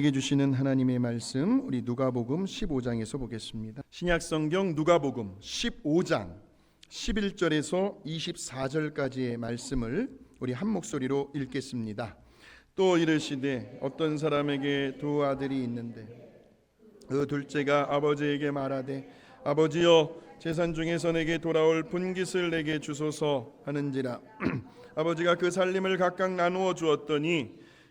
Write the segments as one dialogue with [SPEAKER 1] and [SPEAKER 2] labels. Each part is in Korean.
[SPEAKER 1] 우리에게 주시는 하나님의 말씀 우리 누가복음 15장에서 보겠습니다. 신약 성경 누가복음 15장 11절에서 24절까지의 말씀을 우리 한 목소리로 읽겠습니다. 또 이르시되 어떤 사람에게 두 아들이 있는데 그 둘째가 아버지에게 말하되 아버지여 재산 중에서 내게 돌아올 분깃을 내게 주소서 하는지라 아버지가 그 살림을 각각 나누어 주었더니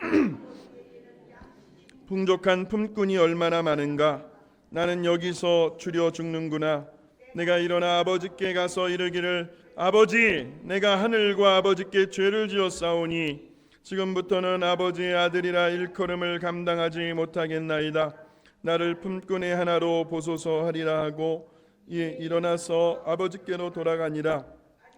[SPEAKER 1] 풍족한 품꾼이 얼마나 많은가. 나는 여기서 줄여 죽는구나. 내가 일어나 아버지께 가서 이르기를 아버지 내가 하늘과 아버지께 죄를 지었사오니 지금부터는 아버지의 아들이라 일컬음을 감당하지 못하겠나이다. 나를 품꾼의 하나로 보소서 하리라 하고 이에 일어나서 아버지께로 돌아가니라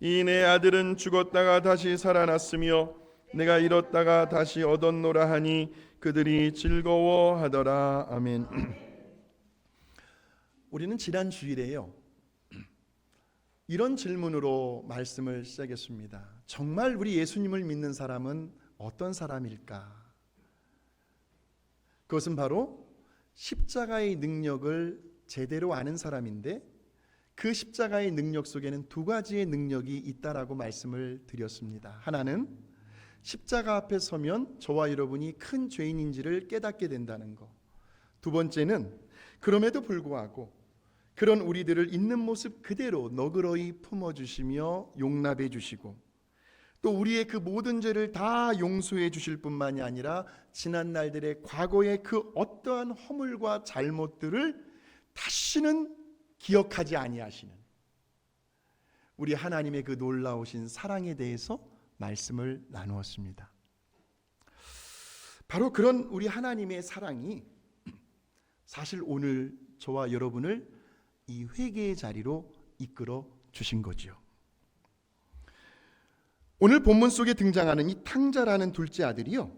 [SPEAKER 1] 이 내 아들은 죽었다가 다시 살아났으며 내가 잃었다가 다시 얻었노라 하니 그들이 즐거워하더라 아멘. 우리는 지난 주일에요. 이런 질문으로 말씀을 시작했습니다. 정말 우리 예수님을 믿는 사람은 어떤 사람일까? 그것은 바로 십자가의 능력을 제대로 아는 사람인데 그 십자가의 능력 속에는 두 가지의 능력이 있다라고 말씀을 드렸습니다. 하나는 십자가 앞에 서면 저와 여러분이 큰 죄인인지를 깨닫게 된다는 것. 두 번째는 그럼에도 불구하고 그런 우리들을 있는 모습 그대로 너그러이 품어 주시며 용납해 주시고 또 우리의 그 모든 죄를 다 용서해 주실 뿐만이 아니라 지난 날들의 과거의 그 어떠한 허물과 잘못들을 다시는 기억하지 아니하시는 우리 하나님의 그 놀라우신 사랑에 대해서 말씀을 나누었습니다. 바로 그런 우리 하나님의 사랑이 사실 오늘 저와 여러분을 이 회개의 자리로 이끌어 주신 거지요. 오늘 본문 속에 등장하는 이 탕자라는 둘째 아들이요.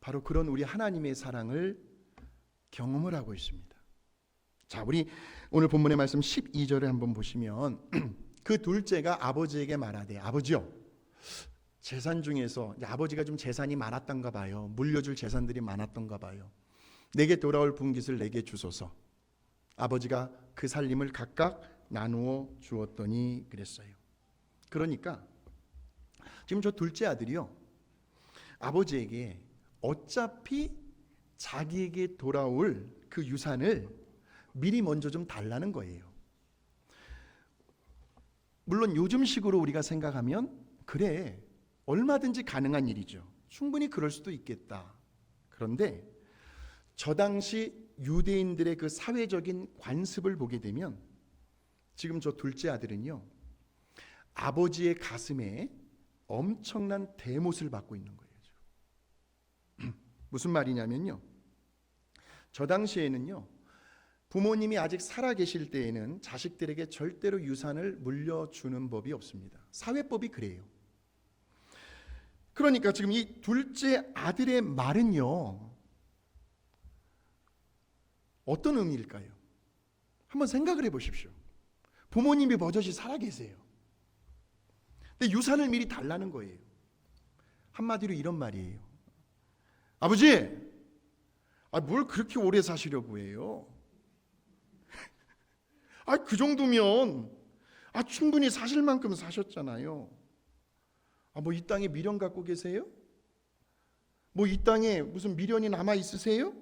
[SPEAKER 1] 바로 그런 우리 하나님의 사랑을 경험을 하고 있습니다. 자, 우리 오늘 본문의 말씀 12절을 한번 보시면 그 둘째가 아버지에게 말하되 아버지요. 재산 중에서 아버지가 좀 재산이 많았던가 봐요. 물려줄 재산들이 많았던가 봐요. 내게 돌아올 분깃을 내게 주소서. 아버지가 그 살림을 각각 나누어 주었더니 그랬어요. 그러니까 지금 저 둘째 아들이요. 아버지에게 어차피 자기에게 돌아올 그 유산을 미리 먼저 좀 달라는 거예요. 물론 요즘식으로 우리가 생각하면 그래 얼마든지 가능한 일이죠. 충분히 그럴 수도 있겠다. 그런데 저 당시 유대인들의 그 사회적인 관습을 보게 되면 지금 저 둘째 아들은요 아버지의 가슴에 엄청난 대못을 받고 있는 거예요. 무슨 말이냐면요. 저 당시에는요 부모님이 아직 살아 계실 때에는 자식들에게 절대로 유산을 물려주는 법이 없습니다. 사회법이 그래요. 그러니까 지금 이 둘째 아들의 말은요. 어떤 의미일까요? 한번 생각을 해 보십시오. 부모님이 버젓이 살아 계세요. 근데 유산을 미리 달라는 거예요. 한마디로 이런 말이에요. 아버지, 아, 뭘 그렇게 오래 사시려고 해요? 아, 그 정도면 아, 충분히 사실 만큼 사셨잖아요. 아, 뭐 이 땅에 미련 갖고 계세요?
[SPEAKER 2] 뭐 이 땅에 무슨 미련이 남아 있으세요?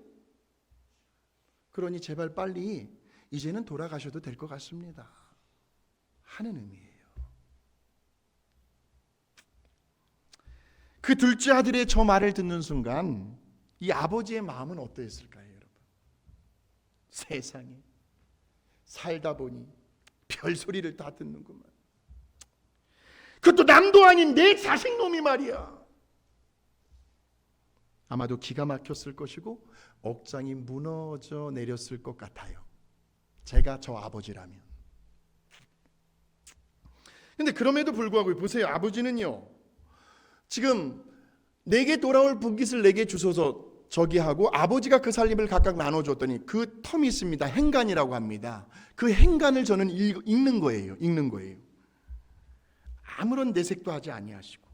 [SPEAKER 2] 그러니 제발 빨리 이제는 돌아가셔도 될 것 같습니다. 하는 의미예요. 그 둘째 아들의 저 말을 듣는 순간 이 아버지의 마음은 어떠했을까요, 여러분? 세상에 살다 보니 별 소리를 다 듣는구만. 그것도 남도 아닌 내 자식 놈이 말이야. 아마도 기가 막혔을 것이고 억장이 무너져 내렸을 것 같아요. 제가 저 아버지라면. 근데 그럼에도 불구하고 보세요. 아버지는요. 지금 내게 돌아올 분깃을 내게 주소서 저기 하고 아버지가 그 살림을 각각 나눠 줬더니 그 텀이 있습니다. 행간이라고 합니다. 그 행간을 저는 읽, 읽는 거예요. 읽는 거예요. 아무런 내색도 하지 아니하시고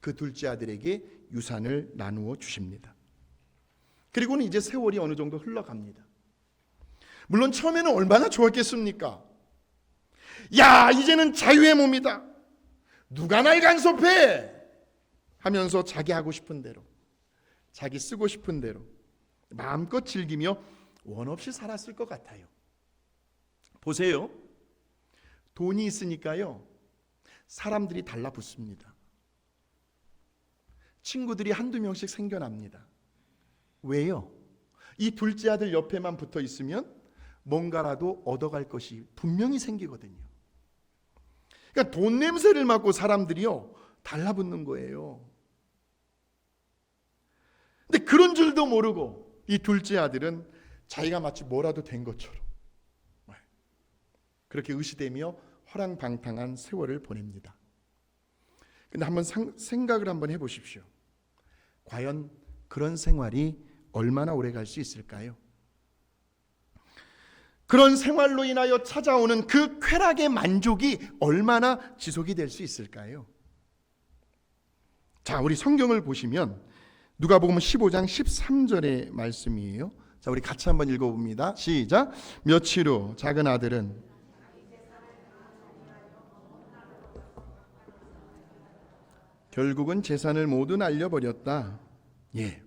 [SPEAKER 2] 그 둘째 아들에게 유산을 나누어 주십니다. 그리고는 이제 세월이 어느 정도 흘러갑니다. 물론 처음에는 얼마나 좋았겠습니까? 야, 이제는 자유의 몸이다. 누가 날 간섭해? 하면서 자기 하고 싶은 대로, 자기 쓰고 싶은 대로 마음껏 즐기며 원 없이 살았을 것 같아요. 보세요. 돈이 있으니까요. 사람들이 달라붙습니다. 친구들이 한두 명씩 생겨납니다. 왜요? 이 둘째 아들 옆에만 붙어 있으면 뭔가라도 얻어갈 것이 분명히 생기거든요. 그러니까 돈 냄새를 맡고 사람들이요 달라붙는 거예요. 근데 그런 줄도 모르고 이 둘째 아들은 자기가 마치 뭐라도 된 것처럼 그렇게 의시되며 허랑방탕한 세월을 보냅니다. 근데 한번 상, 생각을 한번 해보십시오. 과연 그런 생활이 얼마나 오래 갈 수 있을까요? 그런 생활로 인하여 찾아오는 그 쾌락의 만족이 얼마나 지속이 될 수 있을까요? 자, 우리 성경을 보시면 누가복음 15장 13절의 말씀이에요. 자, 우리 같이 한번 읽어 봅니다. 시작. 며칠 후 작은 아들은 결국은 재산을 모두 날려버렸다. 예.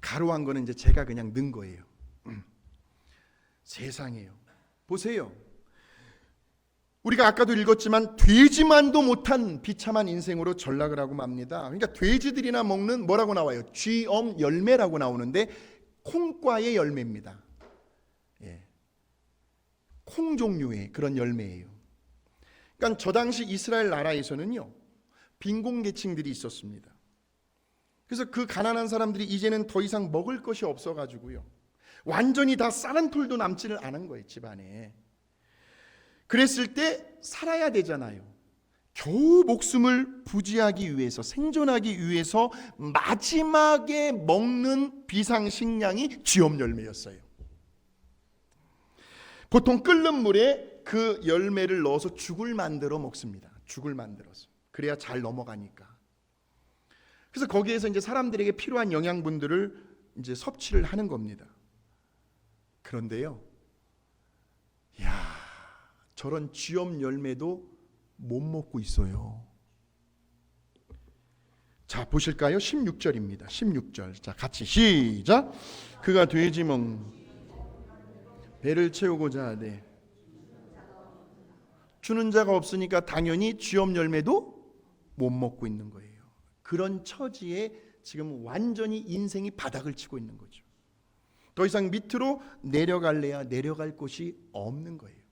[SPEAKER 2] 가로한 거는 이제 제가 그냥 넣은 거예요. 음. 세상에요. 보세요. 우리가 아까도 읽었지만 돼지만도 못한 비참한 인생으로 전락을 하고 맙니다. 그러니까 돼지들이나 먹는 뭐라고 나와요? 쥐엄 열매라고 나오는데 콩과의 열매입니다. 예. 콩 종류의 그런 열매예요. 그러니까 저 당시 이스라엘 나라에서는요 빈곤 계층들이 있었습니다. 그래서 그 가난한 사람들이 이제는 더 이상 먹을 것이 없어 가지고요 완전히 다 쌀한 톨도 남지를 않은 거예요 집안에. 그랬을 때 살아야 되잖아요. 겨우 목숨을 부지하기 위해서 생존하기 위해서 마지막에 먹는 비상식량이 쥐엄 열매였어요. 보통 끓는 물에 그 열매를 넣어서 죽을 만들어 먹습니다. 죽을 만들어서. 그래야 잘 넘어가니까. 그래서 거기에서 이제 사람들에게 필요한 영양분들을 이제 섭취를 하는 겁니다. 그런데요. 야, 저런 쥐엄 열매도 못 먹고 있어요. 자, 보실까요? 16절입니다. 16절. 자, 같이 시작. 그가 돼지 먹 배를 채우고자 하되 주는 자가 없으니까 당연히 쥐엄 열매도 못 먹고 있는 거예요. 그런 처지에 지금 완전히 인생이 바닥을 치고 있는 거죠. 더 이상 밑으로 내려갈래야 내려갈 곳이 없는 거예요.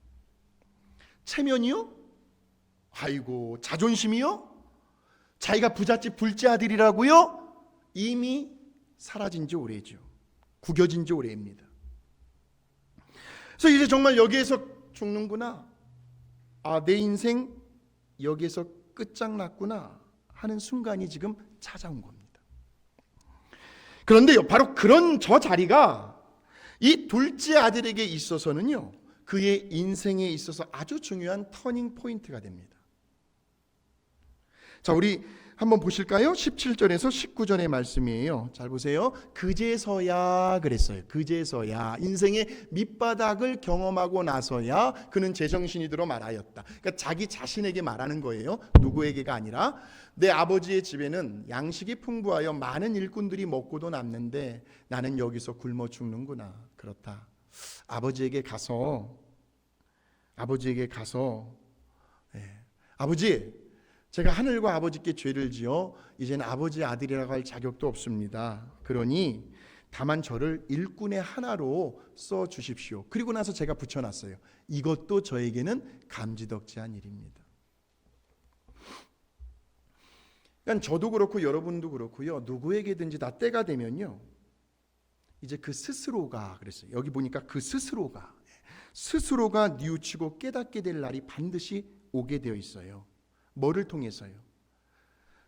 [SPEAKER 2] 체면이요? 아이고 자존심이요? 자기가 부잣집 불째 아들이라고요? 이미 사라진 지 오래죠. 구겨진 지 오래입니다. 그래서 이제 정말 여기에서 죽는구나. 아, 내 인생 여기에서 끝장났구나 하는 순간이 지금 찾아온 겁니다. 그런데요, 바로 그런 저 자리가 이 둘째 아들에게 있어서는요, 그의 인생에 있어서 아주 중요한 터닝 포인트가 됩니다. 자, 우리 한번 보실까요? 17절에서 19절의 말씀이에요. 잘 보세요. 그제서야 그랬어요. 그제서야 인생의 밑바닥을 경험하고 나서야 그는 제정신이 들어 말하였다. 그러니까 자기 자신에게 말하는 거예요. 누구에게가 아니라 내 아버지의 집에는 양식이 풍부하여 많은 일꾼들이 먹고도 남는데 나는 여기서 굶어 죽는구나. 그렇다. 아버지에게 가서 아버지에게 가서 예, 아버지 제가 하늘과 아버지께 죄를 지어 이제는 아버지의 아들이라고 할 자격도 없습니다. 그러니 다만 저를 일꾼의 하나로 써 주십시오. 그리고 나서 제가 붙여놨어요. 이것도 저에게는 감지덕지한 일입니다. 그러니까 저도 그렇고 여러분도 그렇고요. 누구에게든지 다 때가 되면요. 이제 그 스스로가 그랬어요. 여기 보니까 그 스스로가 스스로가 뉘우치고 깨닫게 될 날이 반드시 오게 되어 있어요. 뭐를 통해서요?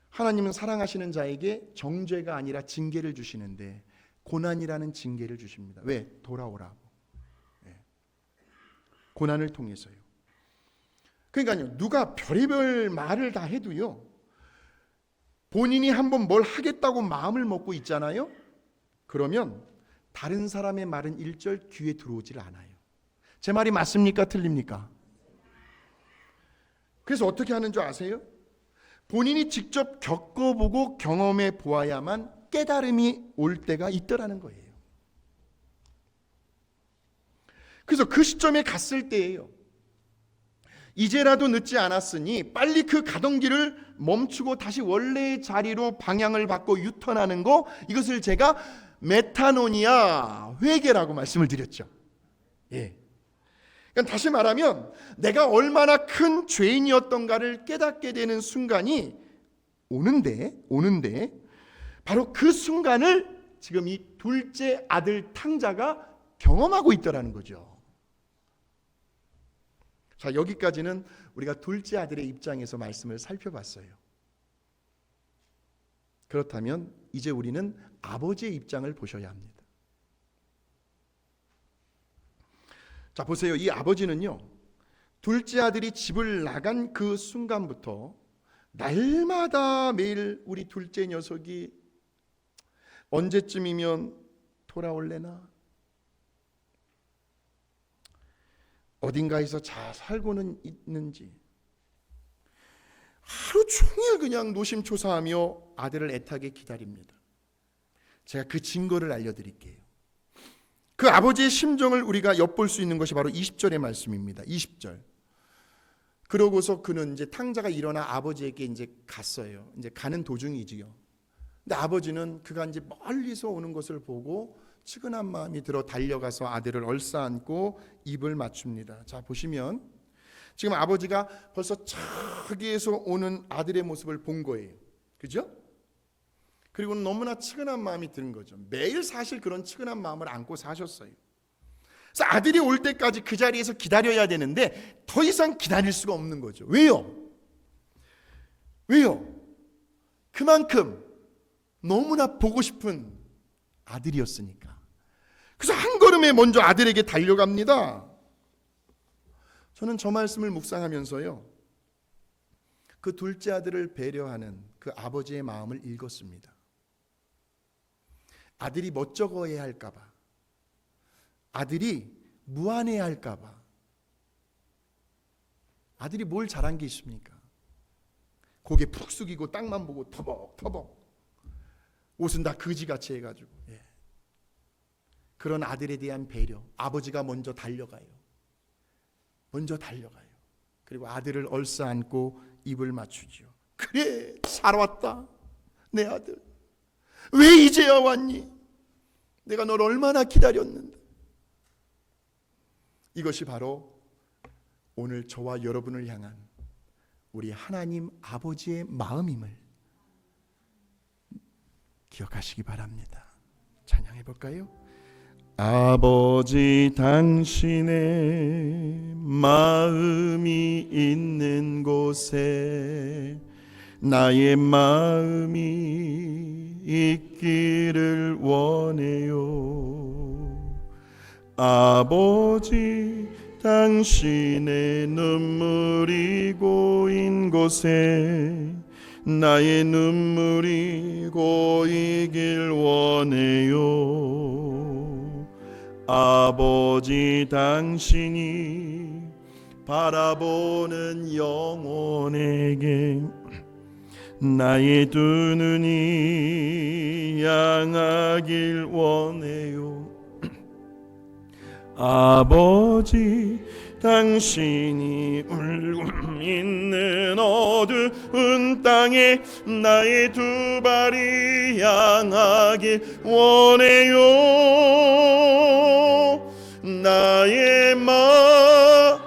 [SPEAKER 2] 하나님은 사랑하시는 자에게 정죄가 아니라 징계를 주시는데 고난이라는 징계를 주십니다. 왜? 돌아오라고. 예. 고난을 통해서요. 그러니까요. 누가 별의별 말을 다 해도요. 본인이 한번 뭘 하겠다고 마음을 먹고 있잖아요. 그러면 다른 사람의 말은 일절 귀에 들어오질 않아요. 제 말이 맞습니까? 틀립니까? 그래서 어떻게 하는 줄 아세요? 본인이 직접 겪어보고 경험해 보아야만 깨달음이 올 때가 있더라는 거예요. 그래서 그 시점에 갔을 때예요. 이제라도 늦지 않았으니 빨리 그 가던 길을 멈추고 다시 원래의 자리로 방향을 바꿔 유턴하는 거 이것을 제가 메타노니아 회개라고 말씀을 드렸죠. 예. 그러니까 다시 말하면 내가 얼마나 큰 죄인이었던가를 깨닫게 되는 순간이 오는데 오는데 바로 그 순간을 지금 이 둘째 아들 탕자가 경험하고 있더라는 거죠. 자, 여기까지는 우리가 둘째 아들의 입장에서 말씀을 살펴봤어요. 그렇다면 이제 우리는 아버지의 입장을 보셔야 합니다. 자, 보세요. 이 아버지는요. 둘째 아들이 집을 나간 그 순간부터 날마다 매일 우리 둘째 녀석이 언제쯤이면 돌아올래나? 어딘가에서 잘 살고는 있는지 하루 종일 그냥 노심초사하며 아들을 애타게 기다립니다. 제가 그 증거를 알려드릴게요. 그 아버지의 심정을 우리가 엿볼 수 있는 것이 바로 20절의 말씀입니다. 20절. 그러고서 그는 이제 탕자가 일어나 아버지에게 이제 갔어요. 이제 가는 도중이지요. 근데 아버지는 그가 이제 멀리서 오는 것을 보고 측은한 마음이 들어 달려가서 아들을 얼싸안고 입을 맞춥니다. 자, 보시면 지금 아버지가 벌써 저기에서 오는 아들의 모습을 본 거예요. 그죠? 그리고 너무나 측은한 마음이 드는 거죠. 매일 사실 그런 측은한 마음을 안고 사셨어요. 그래서 아들이 올 때까지 그 자리에서 기다려야 되는데 더 이상 기다릴 수가 없는 거죠. 왜요? 왜요? 그만큼 너무나 보고 싶은 아들이었으니까. 그래서 한 걸음에 먼저 아들에게 달려갑니다. 저는 저 말씀을 묵상하면서요. 그 둘째 아들을 배려하는 그 아버지의 마음을 읽었습니다. 아들이 멋쩍어야 할까봐, 아들이 무안해야 할까봐, 아들이 뭘 잘한 게 있습니까? 고개 푹 숙이고 땅만 보고 터벅터벅 옷은 다 거지같이 해가지고 예. 그런 아들에 대한 배려, 아버지가 먼저 달려가요. 먼저 달려가요. 그리고 아들을 얼싸안고 입을 맞추지요. 그래 살았다 내 아들. 왜 이제야 왔니? 내가 널 얼마나 기다렸는데. 이것이 바로 오늘 저와 여러분을 향한 우리 하나님 아버지의 마음임을 기억하시기 바랍니다. 찬양해 볼까요?
[SPEAKER 1] 아버지 당신의 마음이 있는 곳에 나의 마음이 있기를 원해요. 아버지 당신의 눈물이 고인 곳에 나의 눈물이 고이길 원해요 아버지 당신이 바라보는 영혼에게 나의 두 눈이 향하길 원해요. 아버지 당신이 울고 있는 어두운 땅에 나의 두 발이 향하길 원해요. 나의 마음이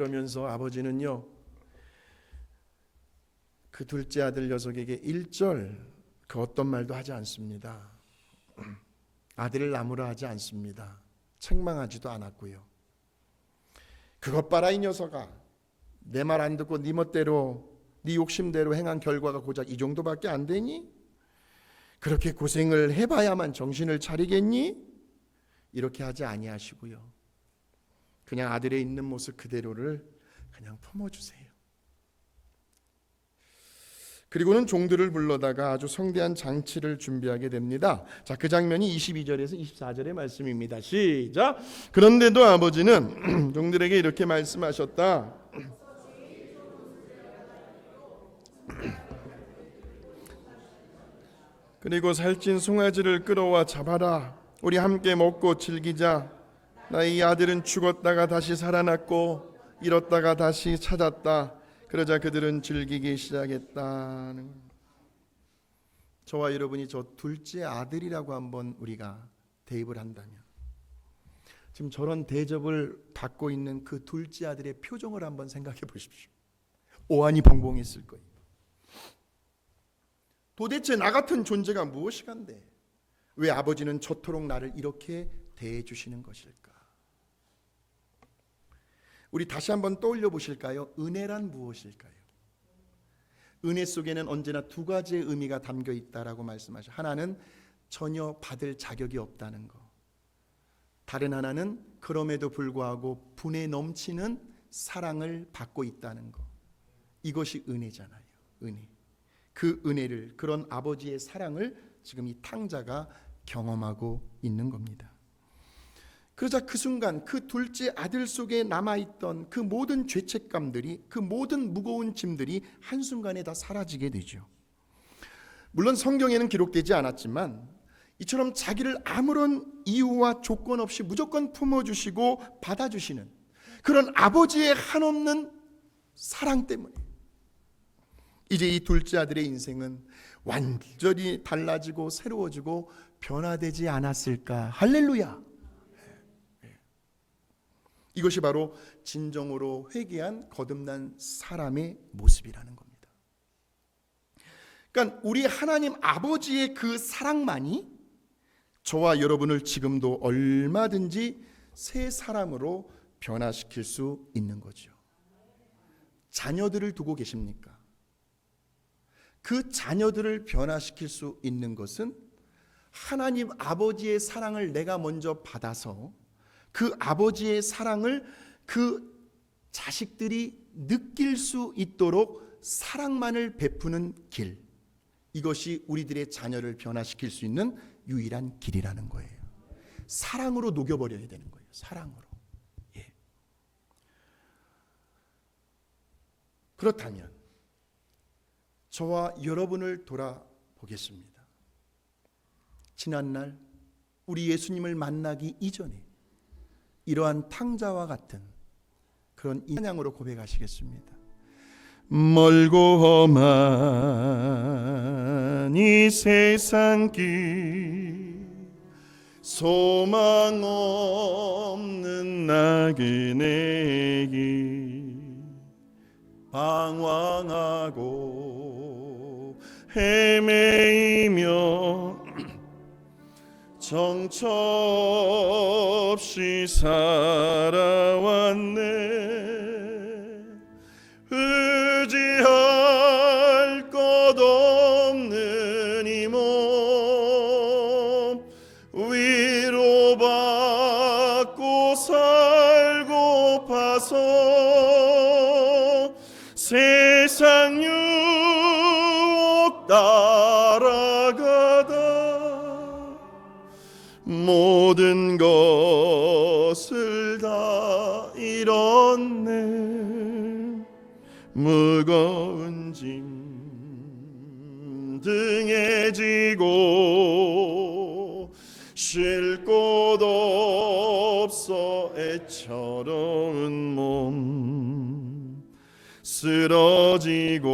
[SPEAKER 1] 그러면서 아버지는요 그 둘째 아들 녀석에게 1절 그 어떤 말도 하지 않습니다. 아들을 나무라 하지 않습니다. 책망하지도 않았고요. 그것 봐라 이 녀석아. 내 말 안 듣고 네 멋대로 네 욕심대로 행한 결과가 고작 이 정도밖에 안 되니? 그렇게 고생을 해봐야만 정신을 차리겠니? 이렇게 하지 아니하시고요. 그냥 아들의 있는 모습 그대로를 그냥 품어주세요. 그리고는 종들을 불러다가 아주 성대한 장치를 준비하게 됩니다. 자, 그 장면이 22절에서 24절의 말씀입니다. 시작. 그런데도 아버지는 종들에게 이렇게 말씀하셨다. 그리고 살찐 송아지를 끌어와 잡아라. 우리 함께 먹고 즐기자. 나의 아들은 죽었다가 다시 살아났고 잃었다가 다시 찾았다. 그러자 그들은 즐기기 시작했다는 겁니다. 저와 여러분이 저 둘째 아들이라고 한번 우리가 대입을 한다면 지금 저런 대접을 받고 있는 그 둘째 아들의 표정을 한번 생각해 보십시오. 오한이 벙벙했을 거예요. 도대체 나 같은 존재가 무엇이간데 왜 아버지는 저토록 나를 이렇게 대해 주시는 것일까? 우리 다시 한번 떠올려 보실까요? 은혜란 무엇일까요? 은혜 속에는 언제나 두 가지의 의미가 담겨 있다라고 말씀하셔. 하나는 전혀 받을 자격이 없다는 거. 다른 하나는 그럼에도 불구하고 분에 넘치는 사랑을 받고 있다는 거. 이것이 은혜잖아요. 은혜. 그 은혜를 그런 아버지의 사랑을 지금 이 탕자가 경험하고 있는 겁니다. 그러자 그 순간 그 둘째 아들 속에 남아있던 그 모든 죄책감들이 그 모든 무거운 짐들이 한순간에 다 사라지게 되죠. 물론 성경에는 기록되지 않았지만 이처럼 자기를 아무런 이유와 조건 없이 무조건 품어주시고 받아주시는 그런 아버지의 한없는 사랑 때문에 이제 이 둘째 아들의 인생은 완전히 달라지고 새로워지고 변화되지 않았을까 할렐루야 이것이 바로 진정으로 회개한 거듭난 사람의 모습이라는 겁니다. 그러니까 우리 하나님 아버지의 그 사랑만이 저와 여러분을 지금도 얼마든지 새 사람으로 변화시킬 수 있는 거죠. 자녀들을 두고 계십니까? 그 자녀들을 변화시킬 수 있는 것은 하나님 아버지의 사랑을 내가 먼저 받아서 그 아버지의 사랑을 그 자식들이 느낄 수 있도록 사랑만을 베푸는 길. 이것이 우리들의 자녀를 변화시킬 수 있는 유일한 길이라는 거예요. 사랑으로 녹여버려야 되는 거예요. 사랑으로. 예. 그렇다면 저와 여러분을 돌아보겠습니다. 지난날 우리 예수님을 만나기 이전에 이러한 탕자와 같은 그런 인양으로 고백하시겠습니다. 멀고 험한 이 세상 길 소망 없는 나그네 길
[SPEAKER 2] 방황하고
[SPEAKER 1] 헤매이며 정처 없이 살아왔네. 의지할 것 없는 이 몸 위로받고 살고파서 세상 유혹 따라가다 모든 것을 다 잃었네. 무거운 짐 등에 지고 쉴 곳 없어 애처로운 몸 쓰러지고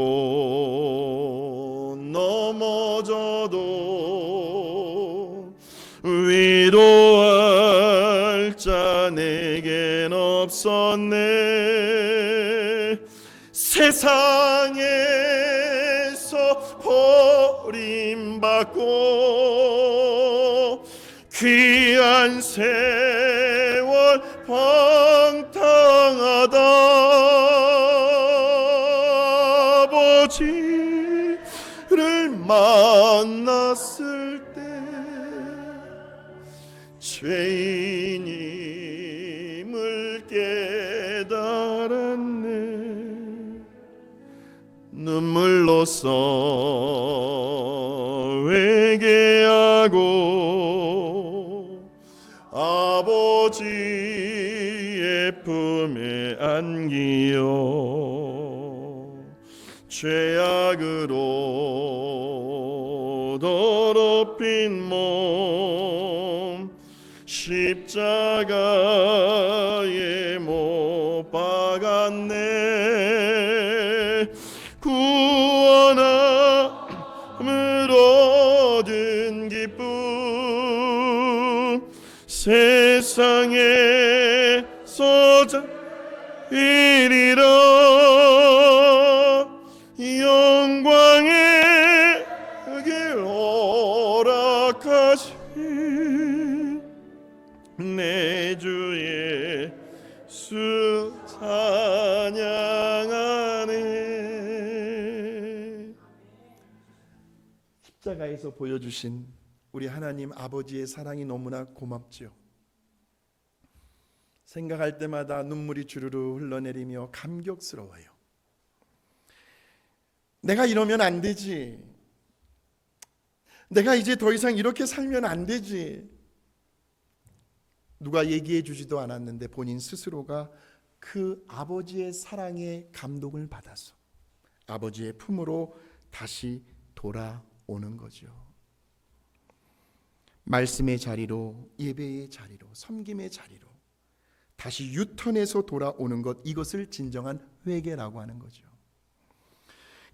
[SPEAKER 1] 위로할 자 내겐 없었네. 세상에서 버림받고 귀한 세월 방탕하다. 아버지를 만났을 때 죄인임을 깨달았네. 눈물로써 회개하고 아버지의 품에 안기어 죄악으로 더럽힌 십자가에 못 박았네. 구원함을 얻은 기쁨 세상에서 자 이리라
[SPEAKER 2] 십자가에서 보여주신 우리 하나님 아버지의 사랑이 너무나 고맙지요. 생각할 때마다 눈물이 주르르 흘러내리며 감격스러워요. 내가 이러면 안 되지. 내가 이제 더 이상 이렇게 살면 안 되지. 누가 얘기해 주지도 않았는데 본인 스스로가 그 아버지의 사랑에 감동을 받아서 아버지의 품으로 다시 돌아 오는 거죠. 말씀의 자리로 예배의 자리로 섬김의 자리로 다시 유턴해서 돌아오는 것 이것을 진정한 회개라고 하는 거죠.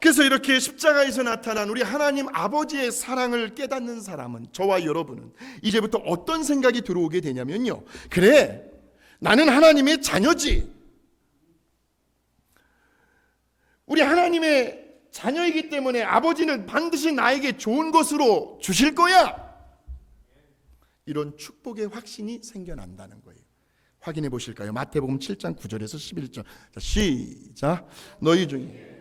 [SPEAKER 2] 그래서 이렇게 십자가에서 나타난 우리 하나님 아버지의 사랑을 깨닫는 사람은 저와 여러분은 이제부터 어떤 생각이 들어오게 되냐면요. 그래, 나는 하나님의 자녀지. 우리 하나님의 자녀이기 때문에 아버지는 반드시 나에게 좋은 것으로 주실 거야. 이런 축복의 확신이 생겨난다는 거예요. 확인해 보실까요? 마태복음 7장 9절에서 11절. 자, 시작. 너희 중에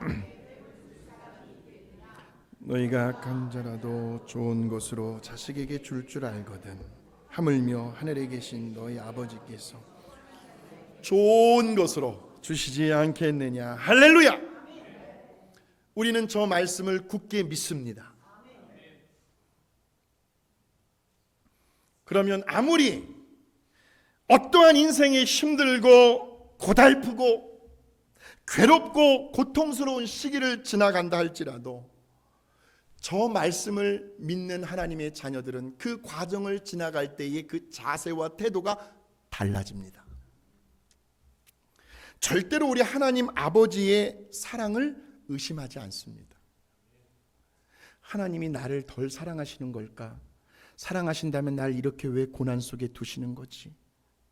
[SPEAKER 2] 너희가 간자라도 좋은 것으로 자식에게 줄줄 알거든 하물며 하늘에 계신 너희 아버지께서 좋은 것으로 주시지 않겠느냐. 할렐루야! 우리는 저 말씀을 굳게 믿습니다. 그러면 아무리 어떠한 인생이 힘들고 고달프고 괴롭고 고통스러운 시기를 지나간다 할지라도 저 말씀을 믿는 하나님의 자녀들은 그 과정을 지나갈 때의 그 자세와 태도가 달라집니다. 절대로 우리 하나님 아버지의 사랑을 의심하지 않습니다. 하나님이 나를 덜 사랑하시는 걸까? 사랑하신다면 날 이렇게 왜 고난 속에 두시는 거지?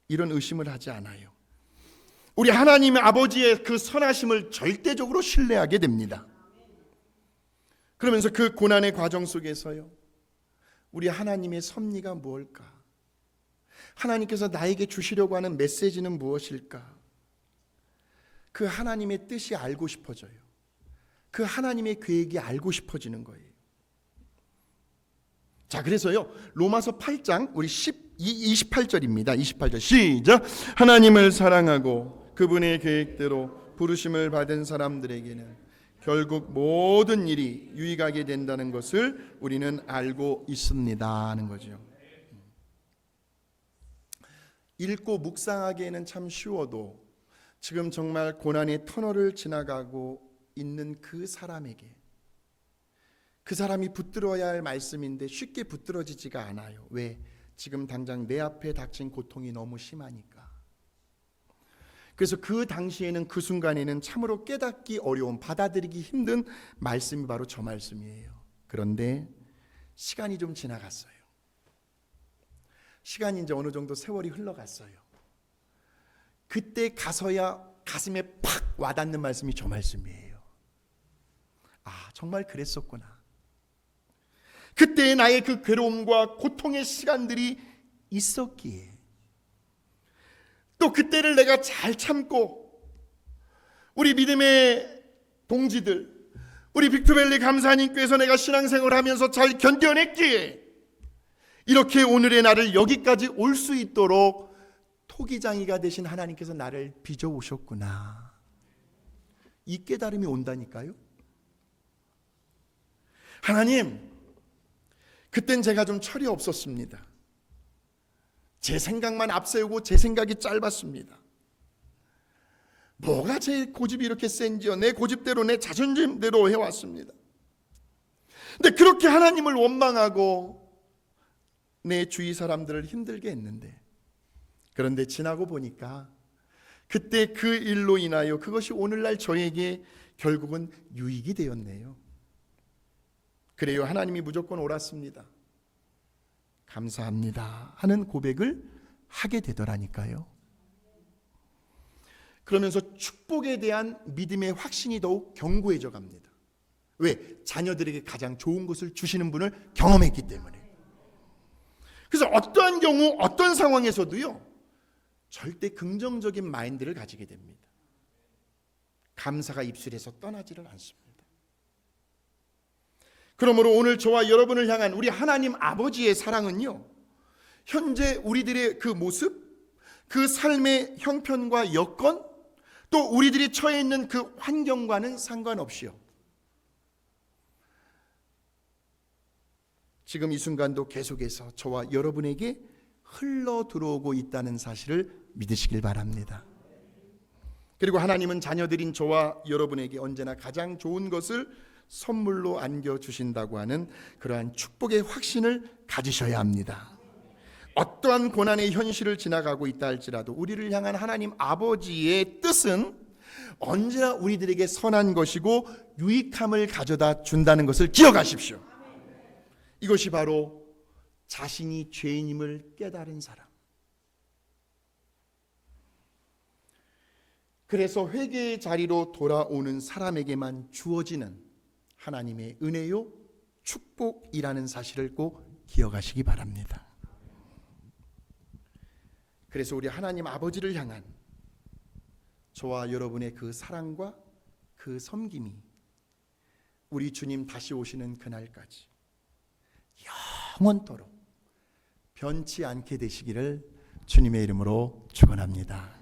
[SPEAKER 2] 이런 의심을 하지 않아요. 우리 하나님 아버지의 그 선하심을 절대적으로 신뢰하게 됩니다. 그러면서 그 고난의 과정 속에서요. 우리 하나님의 섭리가 무엇일까? 하나님께서 나에게 주시려고 하는 메시지는 무엇일까? 그 하나님의 뜻이 알고 싶어져요. 그 하나님의 계획이 알고 싶어지는 거예요. 자, 그래서요. 로마서 8장 우리 10 28절입니다. 28절 시작. 하나님을 사랑하고 그분의 계획대로 부르심을 받은 사람들에게는 결국 모든 일이 유익하게 된다는 것을 우리는 알고 있습니다 하는 거죠. 읽고 묵상하기에는 참 쉬워도 지금 정말 고난의 터널을 지나가고 있는 그 사람에게 그 사람이 붙들어야 할 말씀인데 쉽게 붙들어지지가 않아요. 왜? 지금 당장 내 앞에 닥친 고통이 너무 심하니까. 그래서 그 당시에는 그 순간에는 참으로 깨닫기 어려운 받아들이기 힘든 말씀이 바로 저 말씀이에요. 그런데 시간이 좀 지나갔어요. 시간이 이제 어느 정도 세월이 흘러갔어요. 그때 가서야 가슴에 팍 와닿는 말씀이 저 말씀이에요. 아, 정말 그랬었구나. 그때의 나의 그 괴로움과 고통의 시간들이 있었기에 또 그때를 내가 잘 참고 우리 믿음의 동지들 우리 빅토밸리 감사님께서 내가 신앙생활 하면서 잘 견뎌냈기에 이렇게 오늘의 나를 여기까지 올 수 있도록 토기장이가 되신 하나님께서 나를 빚어 오셨구나. 이 깨달음이 온다니까요. 하나님, 그땐 제가 좀 철이 없었습니다. 제 생각만 앞세우고 제 생각이 짧았습니다. 뭐가 제 고집이 이렇게 센지요? 내 고집대로 내 자존심대로 해왔습니다. 근데 그렇게 하나님을 원망하고 내 주위 사람들을 힘들게 했는데 그런데 지나고 보니까 그때 그 일로 인하여 그것이 오늘날 저에게 결국은 유익이 되었네요. 그래요. 하나님이 무조건 옳았습니다. 감사합니다. 하는 고백을 하게 되더라니까요. 그러면서 축복에 대한 믿음의 확신이 더욱 견고해져 갑니다. 왜? 자녀들에게 가장 좋은 것을 주시는 분을 경험했기 때문에. 그래서 어떠한 경우, 어떤 상황에서도요, 절대 긍정적인 마인드를 가지게 됩니다. 감사가 입술에서 떠나지를 않습니다. 그러므로 오늘 저와 여러분을 향한 우리 하나님 아버지의 사랑은요, 현재 우리들의 그 모습, 그 삶의 형편과 여건, 또 우리들이 처해 있는 그 환경과는 상관없이요. 지금 이 순간도 계속해서 저와 여러분에게 흘러 들어오고 있다는 사실을 믿으시길 바랍니다. 그리고 하나님은 자녀들인 저와 여러분에게 언제나 가장 좋은 것을 선물로 안겨 주신다고 하는 그러한 축복의 확신을 가지셔야 합니다. 어떠한 고난의 현실을 지나가고 있다 할지라도 우리를 향한 하나님 아버지의 뜻은 언제나 우리들에게 선한 것이고 유익함을 가져다 준다는 것을 기억하십시오. 이것이 바로 자신이 죄인임을 깨달은 사람. 그래서 회개의 자리로 돌아오는 사람에게만 주어지는 하나님의 은혜요 축복이라는 사실을 꼭 기억하시기 바랍니다. 그래서 우리 하나님 아버지를 향한 저와 여러분의 그 사랑과 그 섬김이 우리 주님 다시 오시는 그날까지 영원토록 변치 않게 되시기를 주님의 이름으로 축원합니다.